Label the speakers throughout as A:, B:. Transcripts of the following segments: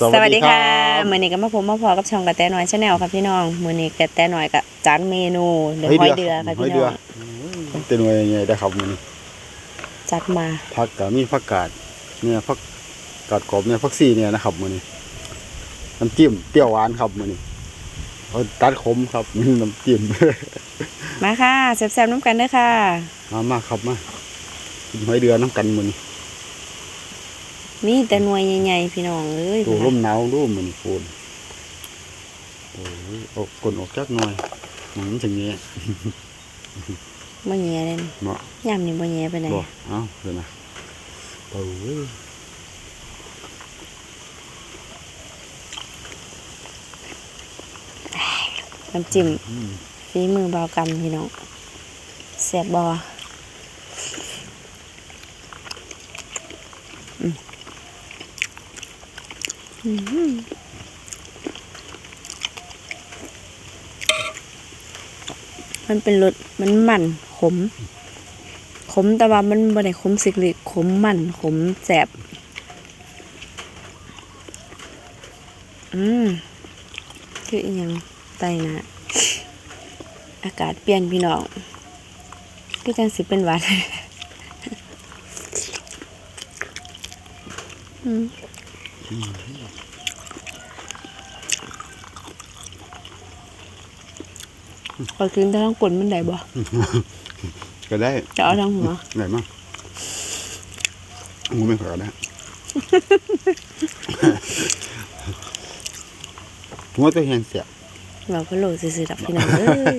A: สวัสดีค่ะ
B: รับ
A: มือนี้ก็มาพบมาพอกับช่องกระแตน้อยชาแนลครับพี่น้องมือนี้กระแตน้อยกับจานเมนูเดือดหอยเดือค่ะ
B: หอย
A: พี่
B: เดื
A: น้
B: อ
A: อง
B: เต็มหน่วยใหญ่ได้ครับมื้อนี้
A: จัดมา
B: ผักก็มีผักกาดเนี่ยผักกาดกรอบเนี่ยผักซี่เนี่ยนะครับมื้อนี้น้ำจิ้มเปรี้ยวหวานครับมื้อนี้เอาตัดขมครับมีน้ำจิ้ม
A: มาค่ะแซ่บๆน้ำกันเด้อค่ะ
B: มามาครับมากินหอยเดือน้ำกันมื้อนี้
A: มีแต่หน่วยใหญ่ๆพี่น้องเอ้ย
B: ตัวร่มหนาวร่มมื้อนี้โคนโอ้ยเออกกลนออกจักหน่อยมันจังเงี้ย
A: บ่แย่เลย
B: เนาะ
A: ยำนี่บ่แย่ไปไหน
B: บ่เอ้าเดี๋ยวนะโอ้ย
A: น้ำจิ้ม
B: อืม
A: ฝีมือเบากรรมพี่น้องแซ่บบ่อืมอื มันเป็นรสมันมันขม ขมแต่ว่ามันบ่ได้ขมสิกลิขมมันขมแสบอืมคืออีหยังไตนะอากาศเปลี่ยนพี่น้องก็จังสิเป็นหวัดอืม ขอกินแต่ทั้งกลนมันได้บ่
B: ก็ได้
A: จะเอาทั้งหัว
B: ไหนมางูไม่ขอนะหัวตัวแหงเสียบ
A: เราก็โหลดซื่อๆดับพี่น้องเอ้ย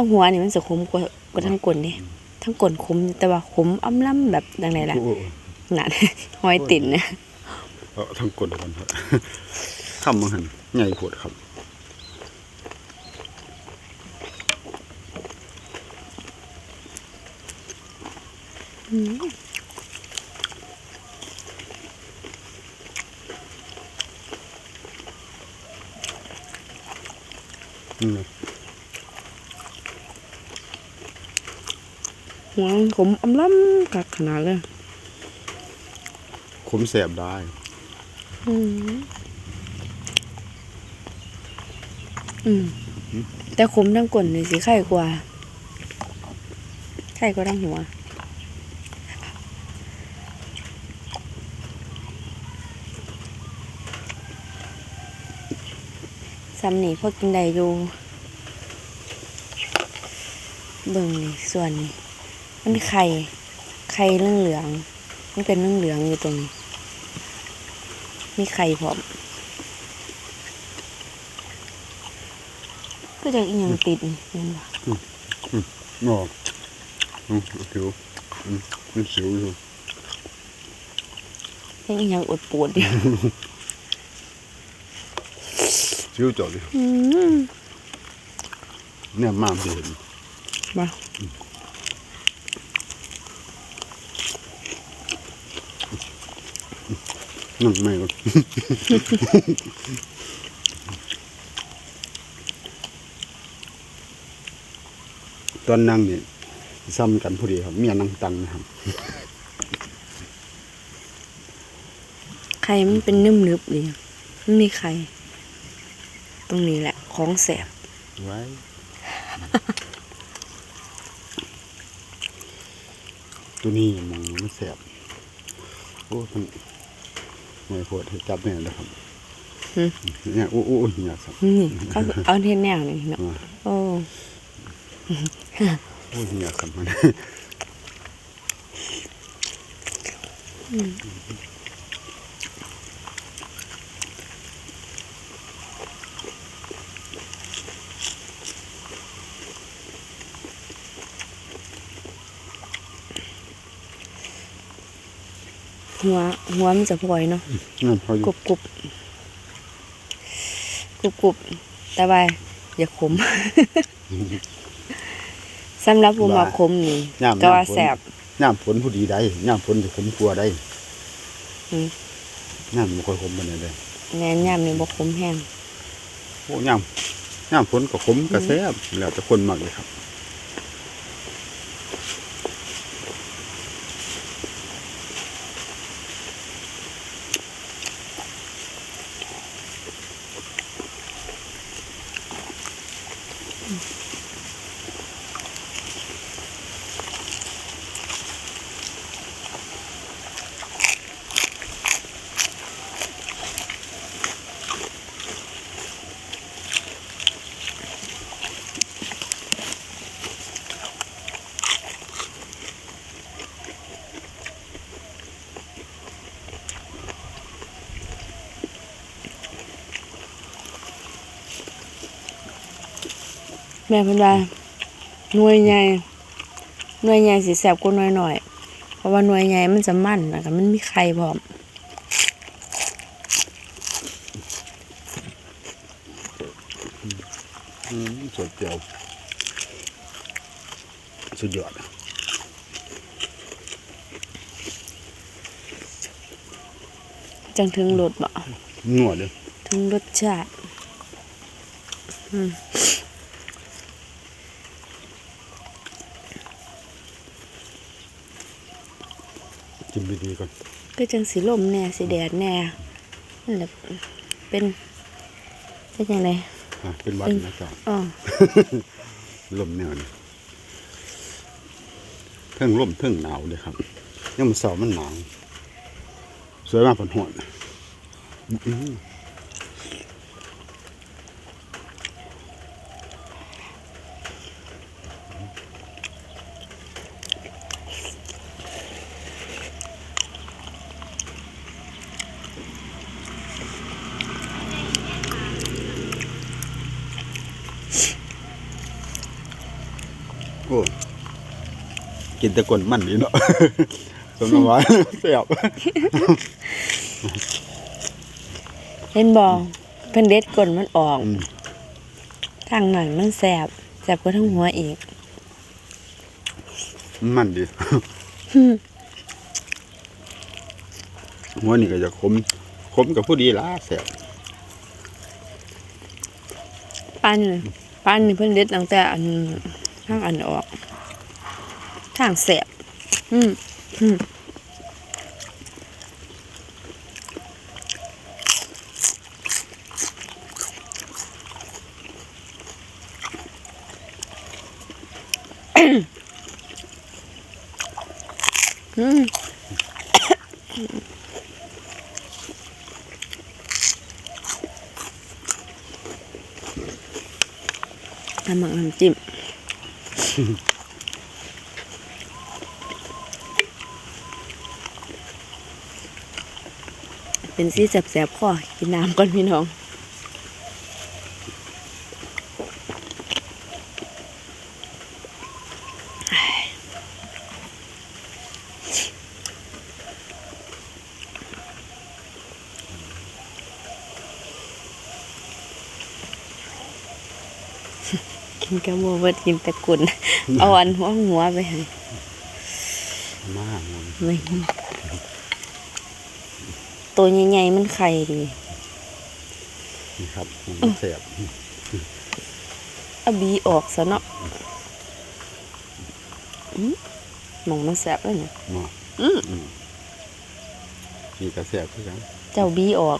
A: ทั้งหัวนี่มันจะขมกว่ากว่าทั้งกลนเด้ทั้งกลนขมแต่ว่าขมอ้ำล่ำแบบดังไงล่ะ
B: โอ้
A: นั่นหอยติ่นนะ
B: เอาทั้งกดกันเถอะคำมังหันใหญ่ปวดครับอืม
A: หัวขมอ้ำล่ำกักขนาดเลย
B: ขมแสบได้
A: อืมอืมแต่ขมทั้งกลนนี่สิไข่กว่าไข่ก็ทั้งหัวซ้ำนี่พอกินได้อยู่เบิ่งนี่ส่วนนี้ มันไข่ไข่เรื่องเหลืองมันเป็นเรื่องเหลืองอยู่ตรงนี้มีไข่พร้อมก็จะอีหยังติดนี่เห็นบ่
B: งออืมสิวอืมมันสิวอยู่
A: ยังอีหยังอดปวดอยู่
B: สิวจอดอยู่
A: อืม
B: เนี่ยมากที่เห็น
A: บ่
B: นั่งไม่ก็ตอนนั่งนี่ซ้ำกันพอดีครับเมียนั่งตังนะครับ
A: ไข่มันเป็นนุ่มนึบเลยมันมีไข่ ตรงนี้แหละ ของแสบ
B: ไว้ตัวนี้มองมันแสบโอ้มัน ไม่ปวดให้จับเนี่ยนะครับเนี่ยโอ้โอ้เนี่ยสับ
A: นี่เขาเอาเทนแนวนี่เนาะ
B: อ่า
A: โอ้
B: โอ้เนี่ยสับมัน
A: หัว หัวมันจะพลอยเนาะ
B: นั่นพออกยู่
A: รุบกรุบกรุบกรุบแต่ว่าอย่าขมสำหรับผู้มาขมนี่
B: ย่าม
A: ก็ว่าแสบ
B: ย่ามฝนผู้ดีได้ย่ามฝนจะขมกลัวได้
A: อืม
B: ย่ามมันค่อยขมไปไหนเลย
A: แน่นยามนี่บ่ขมแห้ง
B: โอ้ย่ามย่ามฝนก็ขมกระแซบแล้วแต่คนมากเลยครับ
A: แม่พิ่นว่าหน่วยใหญ่หน่วยใหญ่สิแซ่บกว่าหน่วยหน้อย เพราะว่าหน่วยใหญ่มันจะมั่นแล้วก็มันมีไข่พร้อม
B: สดเปรี้ยวสุดยอด
A: จังถึงรสบ่
B: นัวเลย
A: ถึงรสชาติ
B: กินดีๆก่อน
A: ก็จังสิลมแน่สิแดดแน่นั่นแหละเป็นเป็นจังได
B: อะเป็นหวัดนะจ๊ะ
A: อ๋อ
B: ลมแนวนี้เทิงลมเทิงหนาวเลยครับยังมันเสาร์มันหนาวสวยมากผลหวนอื้อโอ้ กินแต่กลนมันดีเนาะสมน้ำหวานเสียบ
A: เห็นบ่เพิ่นเด็ดก้นมันออก
B: อืม
A: ทางนั้นมันแสบแสบกว่าทั้งหัวอีก
B: มันดีหัวนี่ก็จะขมขมกับผู้ดีละเสียบ
A: ปันปันนี่เพิ่นเด็ดตั้งแต่อันทางอันออก ทางแสบอืมอืมอืมน้ำมันน้ำจิ้ม เป็นซี่แสบๆคอกินน้ำก่อนพี่น้องกินกระโมเบิดกินแต่กุนเอาอันหัวหัวไปให้
B: มากมัน
A: ไม่ ตัวใหญ่ๆมันไข่ดี
B: นี่ครับมันเสียบ
A: เอาบีออกซะเนาะอืมหมองมันแสบเลยเนี่ย
B: เนาะ
A: อืม
B: นี่ก็เสียบคือกัน
A: เจ้าบีออก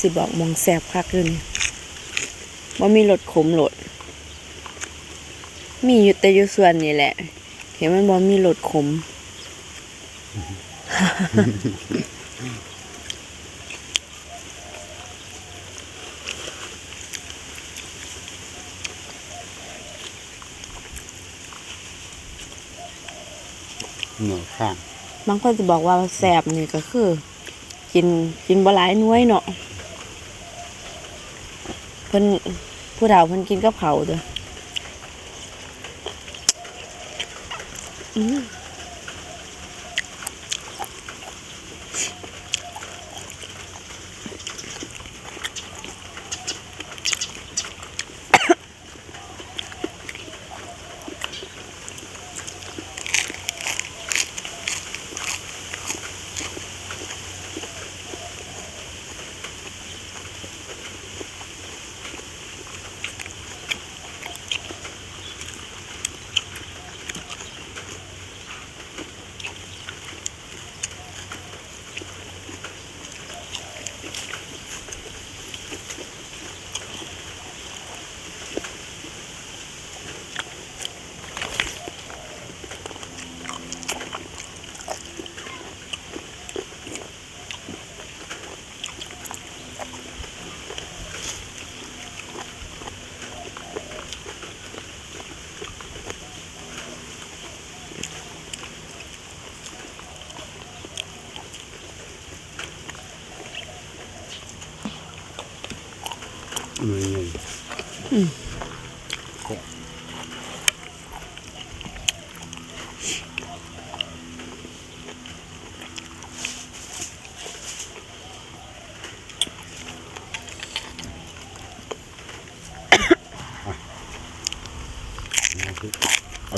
A: สิบอกหมองแสบคักเลยว่ามีรถขมรถมีอยู่แต่อยู่ส่วนนี่แหละ เห็นมันบอกมีรถขม
B: เหนือข้าง
A: บางคนจะบอกว่าแสบนี่ก็คือ กินกินบ่หลายหน้วยเนาะ เพิ่นผู้เฒ่าเพิ่นกินกับเขาเด้ออืม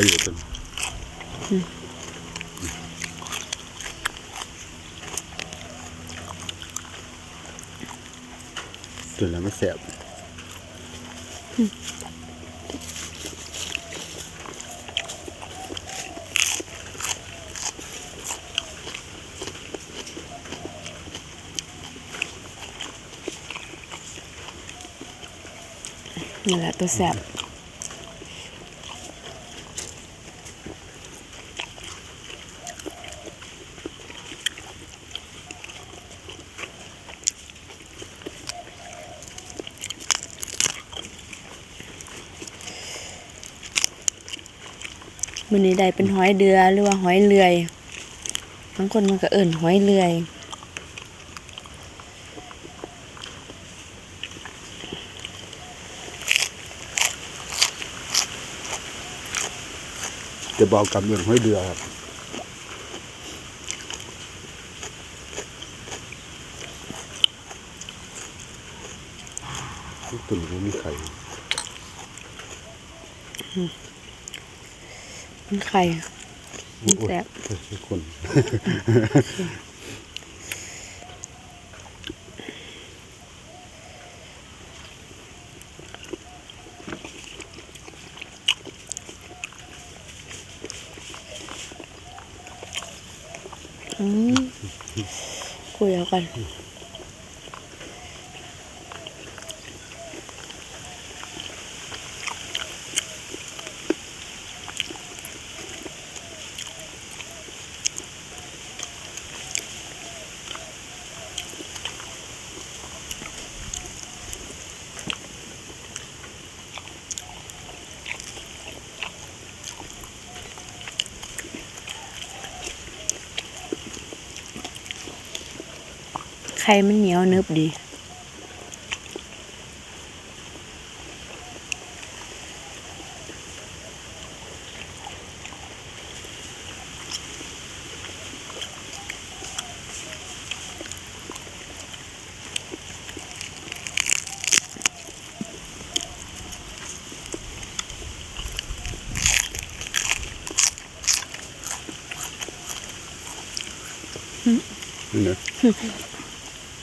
B: เอาอยู่จนจนแล้วไม่แสบ
A: นี่แหละตัวแซ่บ มันนี้ได้เป็นหอยเดือหรือว่าหอยเลื่อยบางคนมันก็เอิ่นหอยเลื่อย
B: จะบอกกับเรื่องห้อยเดือครับตุ่นก็มีไข่
A: ไข่มันแซ่บ
B: โอ้ยคน
A: อืมคุยเอากัน ไข่มันเหนียวเนึบดี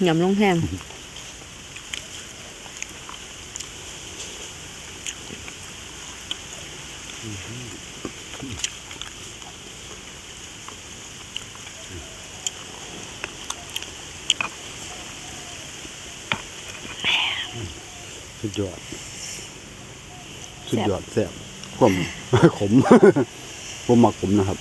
A: ยำลงแห้ง
B: สุดยอด สุดยอดแซ่บผมขมผมหมักขมนะครับ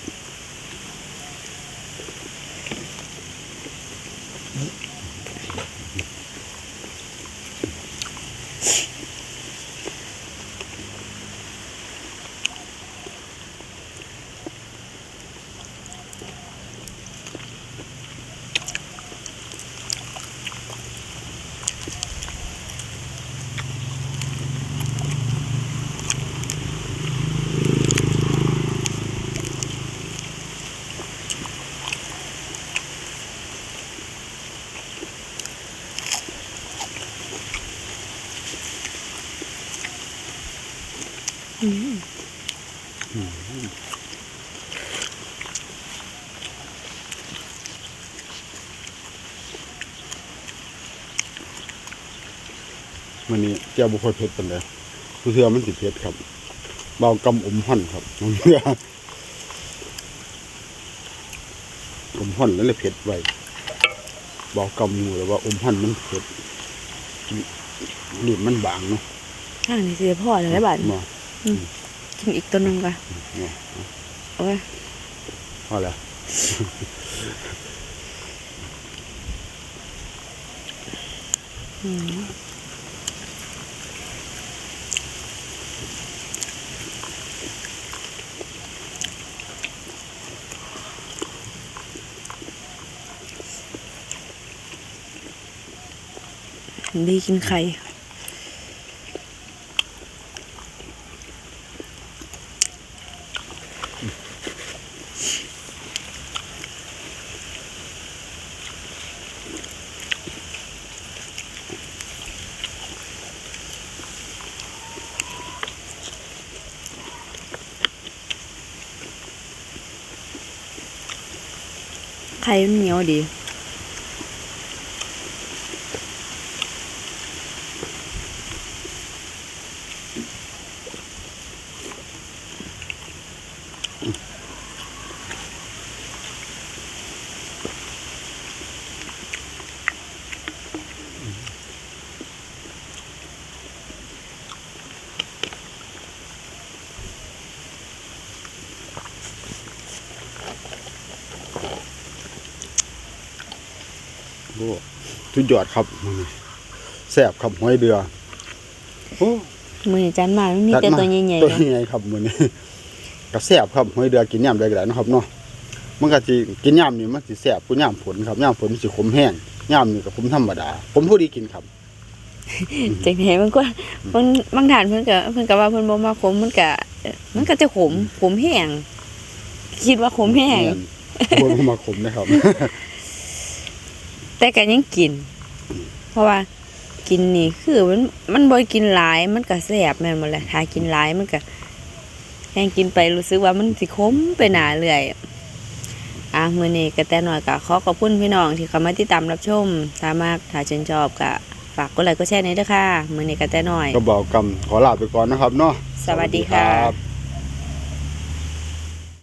B: มันนี้แก้วบุคอยเผ็ดเป็นเลยผู้เทือมันติเผ็ดครับ เบากำอมห่อนครับน้องเทืออมห่อนแล้วเลยเผ็ดไว้เบากำหมูแต่ว่าอมห่อนมันเผ็ดนี่มันบางเนาะ
A: ข้างนี้เสียพ่อเลยได้บาด
B: มา
A: กินอีกตัวหนึงก่อน
B: มา
A: โอ้ย
B: พอแล้ว
A: ดีกินไข่ ไข่มันเหนียวดี
B: โอ้สุดยอดครับมื้อนี้แซ่บครับหอยเดือโอ้
A: มือนี้จันมามันมี
B: จัด
A: แต่
B: มา
A: ตัวใหญ่ๆ
B: ตัว
A: เนาะ
B: ใหญ่ครับมื้อนี้ก็แซ่บครับหอยเดือกินยามใดก็ได้เนาะครับเนาะมันก็สิกินยามนี่มันสิแซ่บกว่ายามฝนครับยามฝนมันสิขมแห้งยามนี่ก็ขมธรรมดา ผมพอดีกินครับ
A: จังไดมันก็มันบางฐานเพิ่นก็เพิ่นก็ว่าเพิ่นบ่มาขมมันก็มันก็จะขมขมแห้งคิดว่าขมแห้ง
B: บ่บ่มาขมนะครับ
A: แต่ก็ยังกิน เพราะว่ากินนี่คือมันมันบ่กินหลายมันก็แซ่บแม่นบ่แหละถ้ากินหลายมันก็แห้งกินไปรู้สึกว่ามันสิขมไปหนาเรื่อยอะมื้อนี้ก็แต่น้อยก็ขอขอบคุณพี่น้องที่เข้ามาติดตามรับชมถ้ามากถ้าชื่นชอบก็ฝากกดไลค์กดแชร์หน่อยเด้อค่ะมื้อนี้ก็แต่น้อย
B: ก็บอกกำขอลาไปก่อนนะครับเนาะ
A: สวัสดีค่ะ
B: รับ